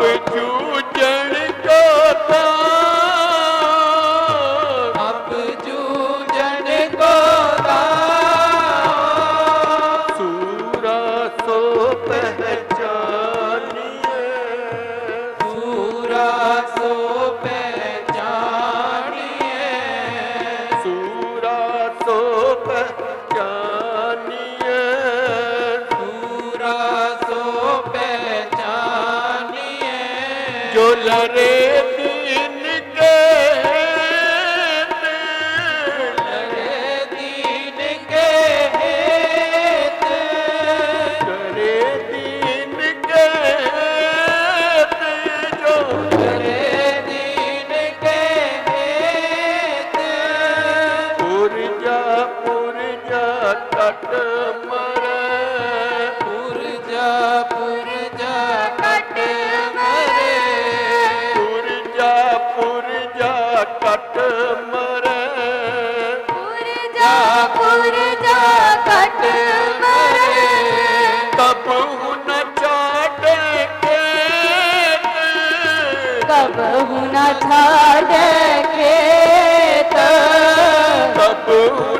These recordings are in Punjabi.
with you. আল্লাহ ਛੱਡ ਕੇ ਤਾ ਤਪੂ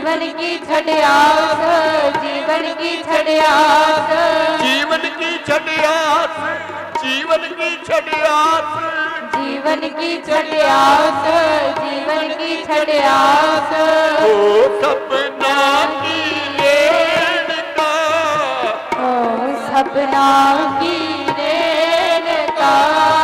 जीवन की छड़ियास जीवन की छड़ियास जीवन की छड़ियास जीवन की छड़ियास जीवन की छड़ियास जीवन की छड़ियास ओ सपना की लेन का ओ सपना की लेन का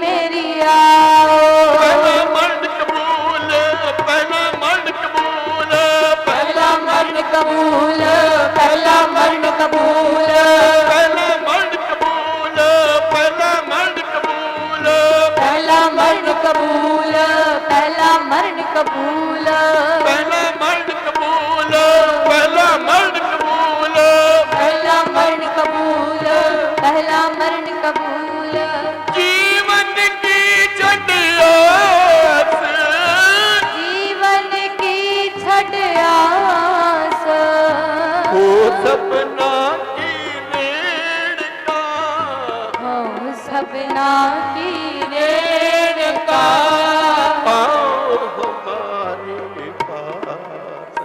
ਮੇਰੀ ਆਓ। ਕਬੂਲ ਪਹਿਲਾ ਮਰਨ ਕਬੂਲ ਪਹਿਲਾ ਮਰਨ ਕਬੂਲ ਪਹਿਲਾ ਮਰਨ ਕਬੂਲ। ਪਹਿਲਾ ਮਰਨ ਕਬੂਲ ਪਹਿਲਾ ਮਰਨ ਕਬੂਲ। ਪਹਿਲਾ ਮਰਨ ਕਬੂਲ ਸਪਨਾ ਕੀ ਨੇੜ ਕਾ? ਹਉ ਸਪਨਾ ਕੀ ਨੇੜ ਕਾ? ਪਾਉ ਹਮਾਰੇ ਪਾਸ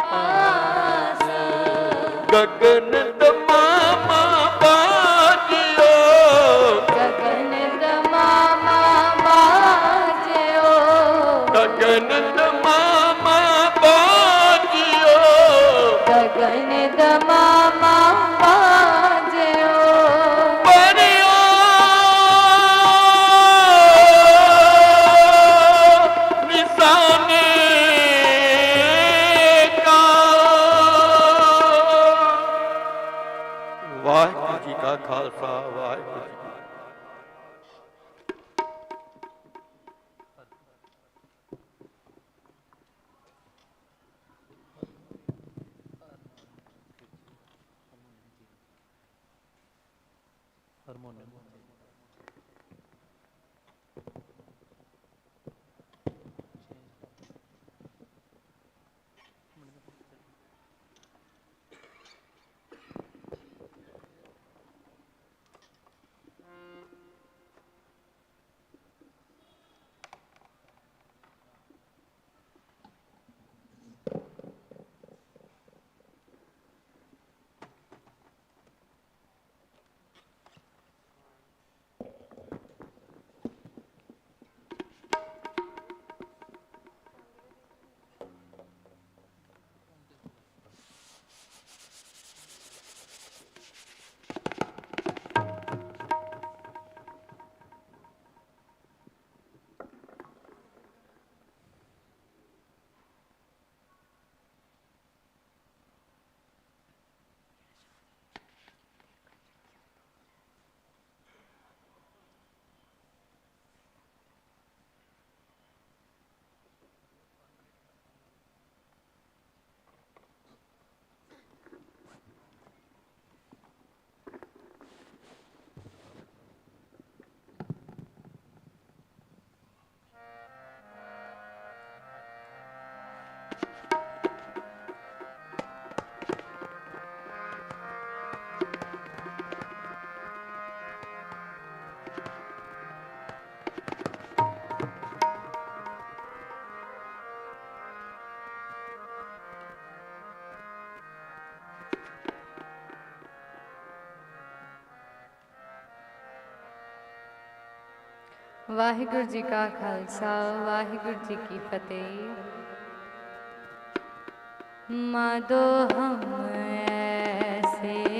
ਪਾਸ। ਗਗਨ ਦਮਾਮਾ ਬਾਜਿਓ। ਗਗਨ ਦਮਾਮਾ ਬਾਜਿਓ। ਗਗਨ মনে মনে ਵਾਹਿਗੁਰੂ ਜੀ ਕਾ ਖਾਲਸਾ ਵਾਹਿਗੁਰੂ ਜੀ ਕੀ ਫਤਿਹ। ਮਾਦੋ ਹਮ ਐਸੇ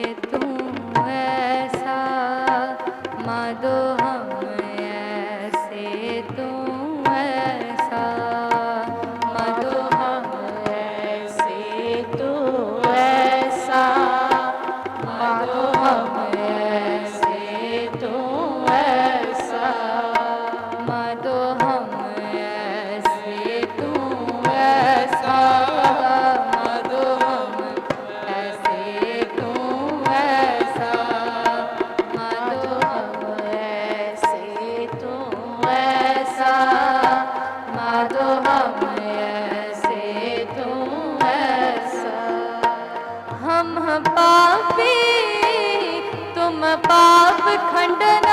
ਖੰਡਨ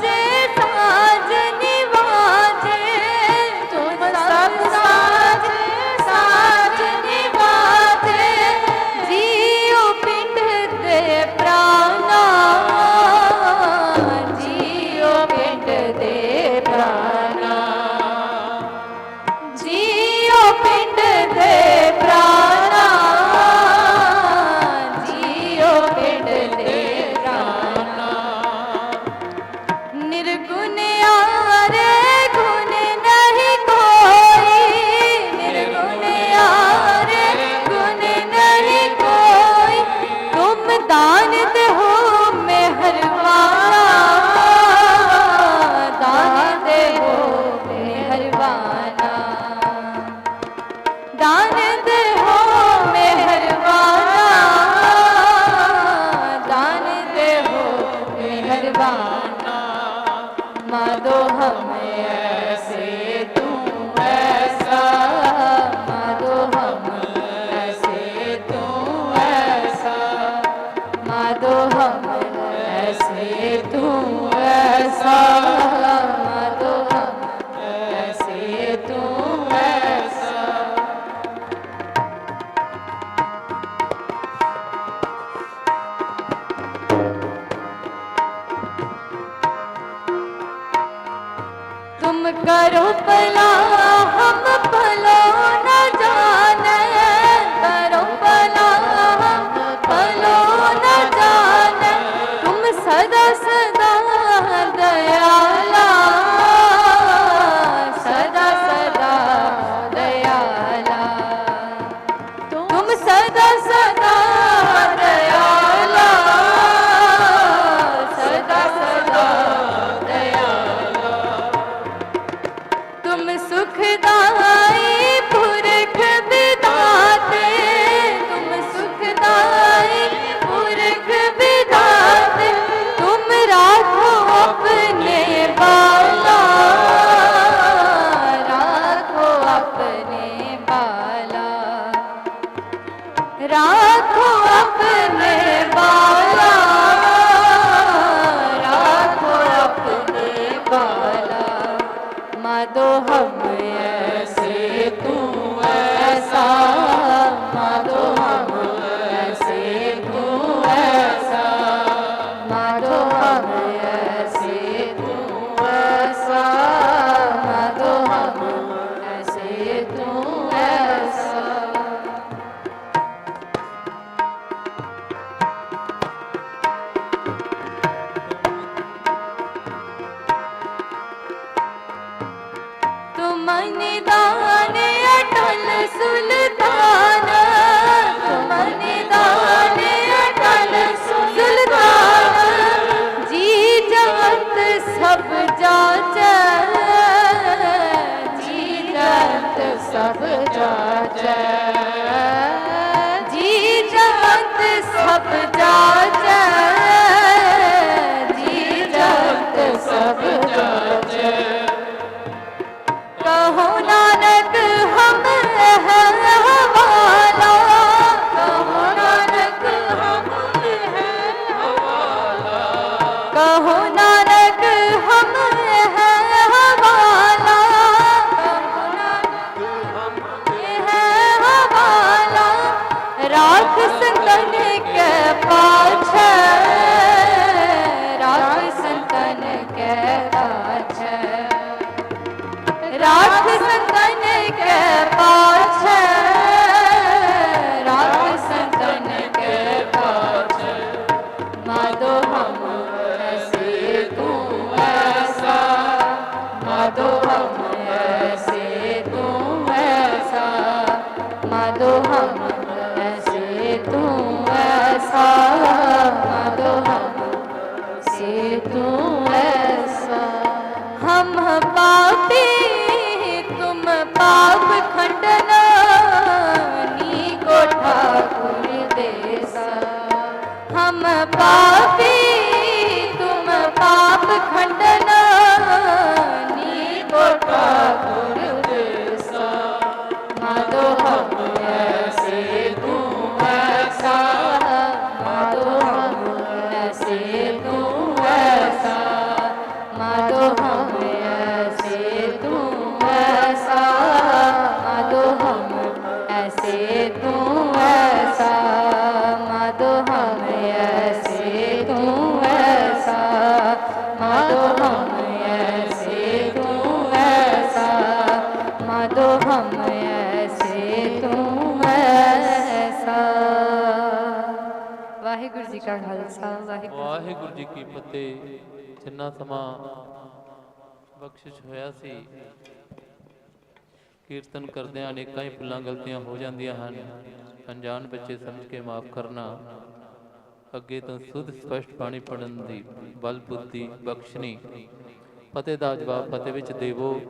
day. the dog. ਅਤੇ ਜਿੰਨਾ ਸਮਾਂ ਬਖਸ਼ਿਸ਼ ਹੋਇਆ ਸੀ, ਕੀਰਤਨ ਕਰਦਿਆਂ ਅਨੇਕਾਂ ਹੀ ਭੁੱਲਾਂ ਗਲਤੀਆਂ ਹੋ ਜਾਂਦੀਆਂ ਹਨ। ਅਣਜਾਣ ਬੱਚੇ ਸਮਝ ਕੇ ਮਾਫ ਕਰਨਾ, ਅੱਗੇ ਤੋਂ ਸੁਧ ਸਪਸ਼ਟ ਬਾਣੀ ਪੜਨ ਦੀ ਬਲ ਬੁੱਧੀ ਬਖਸ਼ਣੀ। ਫਤਿਹ ਦਾ ਜਵਾਬ ਫਤਿਹ ਵਿੱਚ ਦੇਵੋ।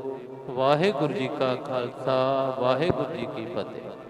ਵਾਹਿਗੁਰੂ ਜੀ ਕਾ ਖਾਲਸਾ, ਵਾਹਿਗੁਰੂ ਜੀ ਕੀ ਫਤਿਹ।